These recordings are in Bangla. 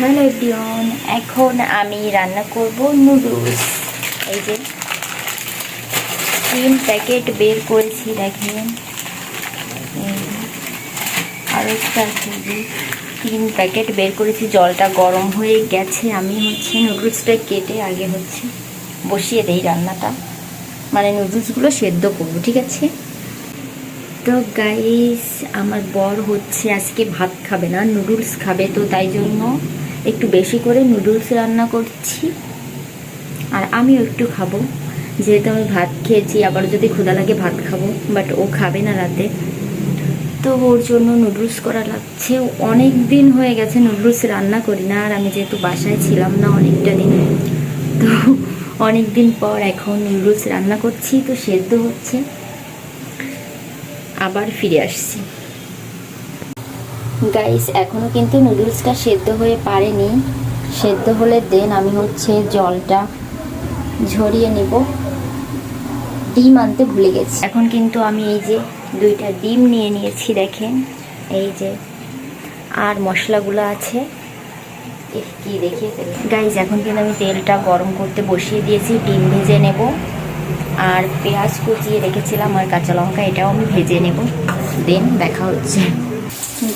হ্যালো এভরিওয়ান এখন আমি রান্না করব নুডলস। এই যে, তিন প্যাকেট বের করেছি, দেখেন। এই, আর একটা যে, তিন প্যাকেট বের করেছি, জলটা গরম হয়ে গেছে। আমি হচ্ছে নুডলসটা কেটে আগে হচ্ছে বসিয়ে দেই রান্নাটা। মানে নুডলসগুলো সেদ্ধ করব, ঠিক আছে? তো গাইস আমার বর হচ্ছে আজকে ভাত খাবে না, নুডলস খাবে, তো তাই জন্য একটু বেশি করে নুডলস রান্না করছি। আর আমিও একটু খাব। যেহেতু আমি ভাত খেয়েছি, আবার যদি ক্ষুধা লাগে ভাত খাব বাট ও খাবে না রাতে। তো ওর জন্য নুডলস করা লাগছে। অনেক দিন হয়ে গেছে নুডলস রান্না করি না, আর আমি যেহেতু বাসায় ছিলাম না অনেকটা দিন, তো অনেক দিন পর এখন নুডলস রান্না করছি, তো সেদ্ধ হচ্ছে। আবার ফিরে আসছি। গাইস এখনও কিন্তু নুডলসটা সেদ্ধ হয়ে পারেনি। সেদ্ধ হলে দেন আমি হচ্ছে জলটা ঝরিয়ে নেব। ডিম আনতে ভুলে গেছি। এখন কিন্তু আমি এই যে দুইটা ডিম নিয়ে নিয়েছি, দেখেন। এই যে আর মশলাগুলো আছে। কি দেখিয়ে গাইজ এখন কিন্তু আমি তেলটা গরম করতে বসিয়ে দিয়েছি। ডিম ভেজে নেব। আর পেঁয়াজ কুচিয়ে রেখেছিলাম আর কাঁচা লঙ্কা, এটাও আমি ভেজে নেব। দেন দেখা হচ্ছে।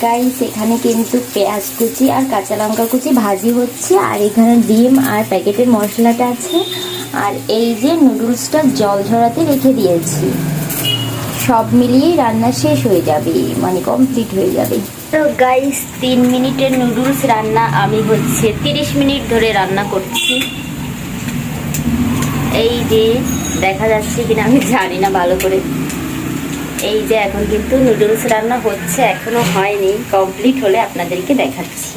গাইস, এখানে কিন্তু পেঁয়াজ কুচি আর কাঁচা লঙ্কা কুচি ভাজি হচ্ছে। আর এখানে ডিম আর প্যাকেটের মশলাটা আছে। আর এই যে নুডলসটা জল ঝরাতে রেখে দিয়েছি। সব মিলিয়ে রান্না শেষ হয়ে যাবে মানে কমপ্লিট হয়ে যাবে। তো গাইস, তিন মিনিটের নুডলস রান্না আমি হচ্ছে তিরিশ মিনিট ধরে রান্না করছি। এই যে দেখা যাচ্ছে কিনা, আমি জানি না ভালো করে। এই যে এখন কিন্তু নুডলস রান্না হচ্ছে, এখনও হয়নি। কমপ্লিট হলে আপনাদেরকে দেখাচ্ছি।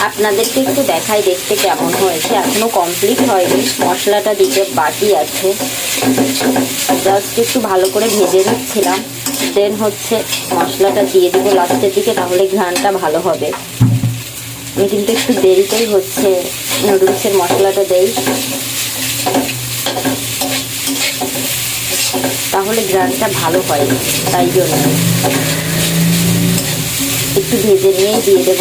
আপনাদেরকে একটু দেখাই দেখতে কেমন হয়েছে। এখনও কমপ্লিট হয়নি। মশলাটা দিতে বাকি আছে। জাস্ট একটু ভালো করে ভেজে নিচ্ছিলাম। দেন হচ্ছে মশলাটা দিয়ে দেবো লাস্টের দিকে, তাহলে ঘ্রাণটা ভালো হবে। আমি কিন্তু একটু দেরিতেই হচ্ছে নুডলসের মশলাটা দেই। তাহলে গ্রানটা ভালো হয়, তাই জন্য। একটু ভেজে নিয়েই দিয়ে দেব।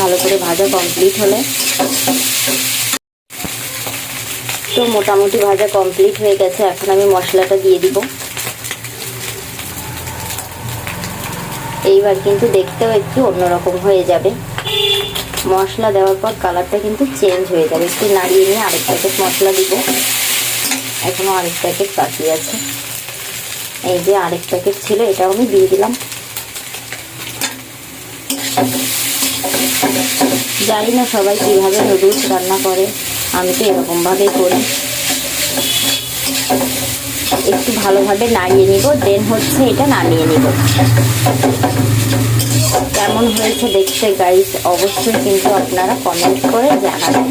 ভালো করে ভাজা কমপ্লিট হলে। তো মোটামুটি ভাজা কমপ্লিট হয়ে গেছে, এখন আমি মশলাটা দিয়ে দিব। এইবার কিন্তু দেখতেও একটু অন্যরকম হয়ে যাবে। মশলা দেওয়ার পর কালারটা কিন্তু চেঞ্জ হয়ে যাবে। একটু নাড়িয়ে নিয়ে আরেক প্যাকেট মশলা দিব। এখনও আরেক প্যাকেট বাকি আছে। এই যে আরেক প্যাকেট ছিল, এটাও আমি দিয়ে দিলাম। জানি না সবাই কীভাবে নুডলস রান্না করে, আমি তো এরকমভাবেই করি। একটু ভালোভাবে নাড়িয়ে নিব, দেন হচ্ছে এটা নামিয়ে নিব। কেমন হয়েছে দেখতে গাইস অবশ্যই কিন্তু আপনারা কমেন্ট করে জানাবেন।